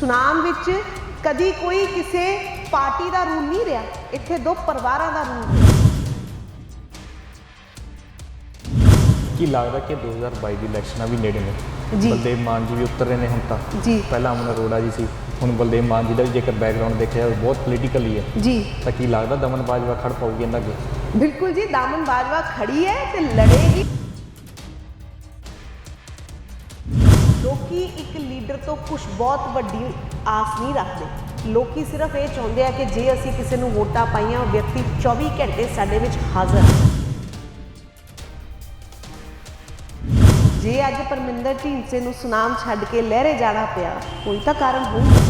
ਸੁਨਾਮ ਵਿੱਚ ਕਦੀ ਕੋਈ ਕਿਸੇ ਪਾਰਟੀ ਦਾ ਰੂਲ ਨਹੀਂ ਰਿਹਾ। ਇੱਥੇ ਦੋ ਪਰਿਵਾਰਾਂ ਦਾ ਰੂਲ ਕੀ ਲੱਗਦਾ ਕਿ 2022 ਦੀ ਇਲੈਕਸ਼ਨਾਂ ਵੀ ਨੇੜੇ ਨੇ? ਜੀ। ਬਲਦੇਵ ਮਾਨ ਜੀ ਵੀ ਉਤਰ ਰਹੇ ਨੇ ਹੁਣ ਤਾਂ। ਜੀ। ਪਹਿਲਾਂ ਅਮਨ ਅਰੋੜਾ ਜੀ ਸੀ ਹੁਣ ਬਲਦੇਵ ਮਾਨ ਜੀ ਦਾ ਵੀ ਜੇਕਰ ਬੈਕਗ੍ਰਾਉਂਡ ਦੇਖਿਆ ਜਾਵੇ ਬਹੁਤ ਪੋਲੀਟੀਕਲ ਹੀ ਹੈ। ਜੀ। ਤਾਂ ਕੀ ਲੱਗਦਾ ਦਮਨ ਬਾਜਵਾ ਖੜ ਪਾਊਗੀ ਇਹਨਾਂ ਅੱਗੇ? ਬਿਲਕੁਲ ਜੀ ਦਾਮਨ ਬਾਜਵਾ ਖੜੀ ਹੈ ਤੇ ਲੜੇਗੀ। ਲੋਕੀ ਇੱਕ ਲੀਡਰ ਤੋਂ ਕੁਝ ਬਹੁਤ ਵੱਡੀ ਆਸ ਨਹੀਂ ਰੱਖਦੇ। ਲੋਕੀ ਸਿਰਫ ਇਹ ਚਾਹੁੰਦੇ ਆ ਕਿ ਜੇ ਅਸੀਂ ਕਿਸੇ ਨੂੰ ਵੋਟਾਂ ਪਾਈਆਂ, ਉਹ ਵਿਅਕਤੀ 24 ਘੰਟੇ ਸਾਡੇ ਵਿੱਚ ਹਾਜ਼ਰ ਜੇ ਅੱਜ ਪਰਮਿੰਦਰ ਢੀਂਡਸੇ ਨੂੰ ਸੁਨਾਮ ਛੱਡ ਕੇ ਲਹਿਰੇ ਜਾਣਾ ਪਿਆ, ਕੋਈ ਤਾਂ ਕਾਰਨ ਹੋਊਗਾ।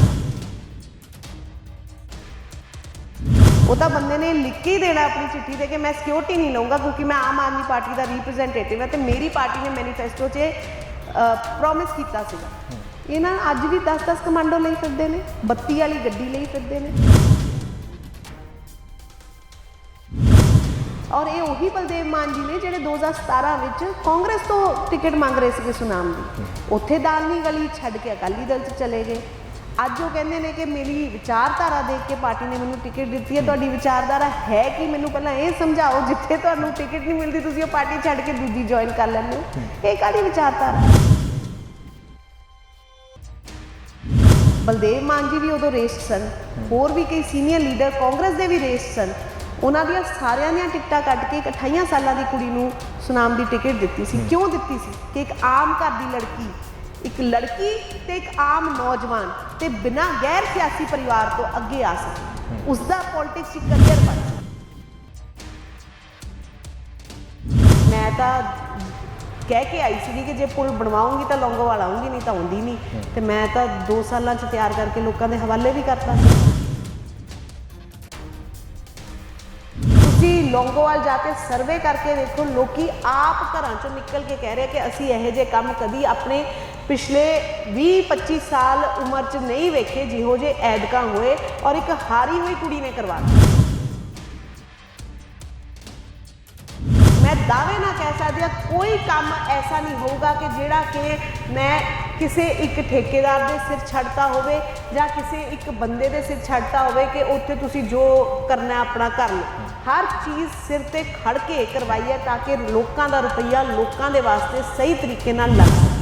ਉਹ ਤਾਂ ਬੰਦੇ ਨੇ ਲਿਖ ਕੇ ਹੀ ਦੇਣਾ ਆਪਣੀ ਚਿੱਠੀ ਤੇ ਕਿ, ਮੈਂ ਸਿਕਿਉਰਿਟੀ ਨਹੀਂ ਲਵਾਂਗਾ ਕਿਉਂਕਿ ਮੈਂ ਆਮ ਆਦਮੀ ਪਾਰਟੀ ਦਾ ਰਿਪਰੈਜ਼ੈਂਟੇਟਿਵ ਹਾਂ ਤੇ ਮੇਰੀ ਪਾਰਟੀ ਨੇ ਮੈਨੀਫੈਸਟੋ 'ਚ ਪ੍ਰੋਮਿਸ ਕੀਤਾ ਸੀਗਾ। ਇਹ ਅੱਜ ਵੀ 10-10 ਕਮਾਂਡੋ ਲਈ ਫਿਰਦੇ ਨੇ, ਬੱਤੀ ਵਾਲੀ ਗੱਡੀ ਲਈ ਫਿਰਦੇ ਨੇ। ਔਰ ਇਹ ਉਹੀ ਬਲਦੇਵ ਮਾਨ ਜੀ ਨੇ ਜਿਹੜੇ 2017 ਵਿੱਚ ਕਾਂਗਰਸ ਤੋਂ ਟਿਕਟ ਮੰਗ ਰਹੇ ਸੀਗੇ ਸੁਨਾਮ ਦੀ। ਉੱਥੇ ਦਾਲਨੀ ਗਲੀ ਛੱਡ ਕੇ ਅਕਾਲੀ ਦਲ 'ਚ ਚਲੇ ਗਏ। ਅੱਜ ਉਹ ਕਹਿੰਦੇ ਨੇ ਕਿ ਮੇਰੀ ਵਿਚਾਰਧਾਰਾ ਦੇਖ ਕੇ ਪਾਰਟੀ ਨੇ ਮੈਨੂੰ ਟਿਕਟ ਦਿੱਤੀ ਹੈ। ਤੁਹਾਡੀ ਵਿਚਾਰਧਾਰਾ ਹੈ ਕਿ? ਮੈਨੂੰ ਪਹਿਲਾਂ ਇਹ ਸਮਝਾਓ ਜਿੱਥੇ ਤੁਹਾਨੂੰ ਟਿਕਟ ਨਹੀਂ ਮਿਲਦੀ ਤੁਸੀਂ ਉਹ ਪਾਰਟੀ ਛੱਡ ਕੇ ਦੂਜੀ ਜੁਆਇਨ ਕਰ ਲੈਂਦੇ ਹੋ। ਇਹ ਕਾਹਦੀ ਵਿਚਾਰਧਾਰਾ? ਬਲਦੇਵ ਮਾਨ ਜੀ ਵੀ ਉਦੋਂ ਰੇਸ ਸਨ। ਹੋਰ ਵੀ ਕਈ ਸੀਨੀਅਰ ਲੀਡਰ ਕਾਂਗਰਸ ਦੇ ਵੀ ਰੇਸ ਸਨ। ਉਹਨਾਂ ਦੀਆਂ ਸਾਰਿਆਂ ਦੀਆਂ ਟਿਕਟਾਂ ਕੱਟ ਕੇ ਇੱਕ 28 ਸਾਲਾਂ ਦੀ ਕੁੜੀ ਨੂੰ ਸੁਨਾਮ ਦੀ ਟਿਕਟ ਦਿੱਤੀ ਸੀ। ਕਿਉਂ ਦਿੱਤੀ ਸੀ? ਕਿ ਇੱਕ ਆਮ ਘਰ ਦੀ ਲੜਕੀ ਇੱਕ ਲੜਕੀ ਤੇ ਇੱਕ ਆਮ ਨੌਜਵਾਨ ਤੇ ਬਿਨਾਂ ਗੈਰ ਸਿਆਸੀ ਪਰਿਵਾਰ ਤੋਂ ਅੱਗੇ ਆ ਸਕੇ। ਉਸ ਦਾ ਪੋਲਿਟਿਕਸ 'ਚ ਕਰੀਅਰ ਬਣ ਮੈਂ ਤਾਂ ਕਹਿ ਕੇ ਆਈ ਸੀ ਕਿ ਜੇ ਪੁਲ ਬਣਵਾਉਂਗੀ ਤਾਂ ਲੌਂਗੋਵਾਲ ਆਉਂਗੀ ਨਹੀਂ ਤਾਂ ਆਉਂਦੀ ਨਹੀਂ। ਤੇ ਮੈਂ ਤਾਂ 2 ਸਾਲਾਂ 'ਚ ਤਿਆਰ ਕਰਕੇ ਲੋਕਾਂ ਦੇ ਹਵਾਲੇ ਵੀ ਕਰਤਾ। ਲੌਂਗੋਵਾਲ ਜਾ ਕੇ ਸਰਵੇ ਕਰਕੇ ਦੇਖੋ, ਲੋਕੀ ਆਪ ਘਰਾਂ ਚੋਂ ਨਿਕਲ ਕੇ ਕਹਿ ਰਹੇ ਕਿ ਅਸੀਂ ਇਹੋ ਜਿਹੇ ਕੰਮ ਕਦੀ ਆਪਣੇ ਪਿਛਲੇ 20-25 ਸਾਲ ਉਮਰ 'ਚ ਨਹੀਂ ਵੇਖੇ, ਜਿਹੋ ਜਿਹੇ ਐਦਕਾਂ ਹੋਏ ਔਰ ਇੱਕ ਹਾਰੀ ਹੋਈ ਕੁੜੀ ਨੇ ਕਰਵਾ ਮੈਂ ਦਾਅਵੇ ਨਾਲ ਕਹਿ ਸਕਦੀ ਹਾਂ, ਕੋਈ ਕੰਮ ਐਸਾ ਨਹੀਂ ਹੋਊਗਾ ਕਿ ਜਿਹੜਾ ਕਿ ਮੈਂ ਕਿਸੇ ਇੱਕ ਠੇਕੇਦਾਰ ਦੇ ਸਿਰ ਛੱਡਤਾ ਹੋਵੇ ਜਾਂ ਕਿਸੇ ਇੱਕ ਬੰਦੇ ਦੇ ਸਿਰ ਛੱਡਤਾ ਹੋਵੇ ਕਿ ਉੱਥੇ ਤੁਸੀਂ ਜੋ ਕਰਨਾ ਆਪਣਾ ਕਰ ਲਓ। ਹਰ ਚੀਜ਼ ਸਿਰ ਤੇ ਖੜ ਕੇ ਕਰਵਾਈ ਹੈ ਤਾਂ ਕਿ ਲੋਕਾਂ ਦਾ ਰੁਪਈਆ ਲੋਕਾਂ ਦੇ ਵਾਸਤੇ ਸਹੀ ਤਰੀਕੇ ਨਾਲ ਲੱਗ ਸਕੇ।